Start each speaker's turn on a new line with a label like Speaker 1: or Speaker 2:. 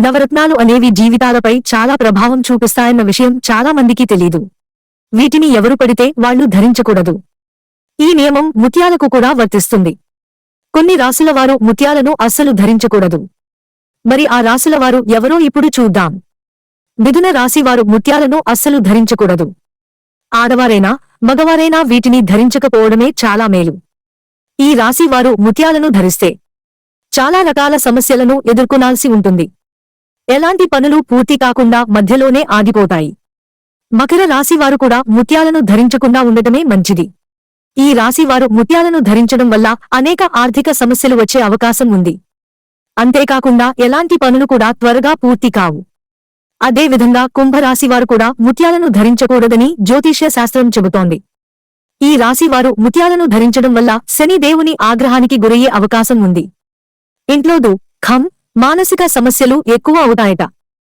Speaker 1: నవరత్నాలు అనేవి జీవితాలపై చాలా ప్రభావం చూపిస్తాయన్న విషయం చాలా మందికి తెలీదు. వీటిని ఎవరు పడితే వాళ్ళు ధరించకూడదు. ఈ నియమం ముత్యాలకు కూడా వర్తిస్తుంది. కొన్ని రాసుల వారు ముత్యాలను అస్సలు ధరించకూడదు. మరి ఆ రాసుల వారు ఎవరో ఇప్పుడు చూద్దాం. మిథున రాశివారు ముత్యాలను అస్సలు ధరించకూడదు. ఆడవారైనా మగవారైనా వీటిని ధరించకపోవడమే చాలా మేలు. ఈ రాశివారు ముత్యాలను ధరిస్తే చాలా రకాల సమస్యలను ఎదుర్కొనాల్సి ఉంటుంది. ఎలాంటి పనులు పూర్తి కాకుండా మధ్యలోనే ఆగిపోతాయి. మకర రాశివారు కూడా ముత్యాలను ధరించకుండా ఉండటమే మంచిది. ఈ రాశివారు ముత్యాలను ధరించడం వల్ల అనేక ఆర్థిక సమస్యలు వచ్చే అవకాశం ఉంది. అంతేకాకుండా ఎలాంటి పనులు కూడా త్వరగా పూర్తి కావు. అదేవిధంగా కుంభరాశివారు కూడా ముత్యాలను ధరించకూడదని జ్యోతిష్య శాస్త్రం చెబుతోంది. ఈ రాశివారు ముత్యాలను ధరించడం వల్ల శని దేవుని ఆగ్రహానికి గురయ్యే అవకాశం ఉంది. ఇంట్లోదు ఖం మానసిక సమస్యలు ఎక్కువ అవుతాయట.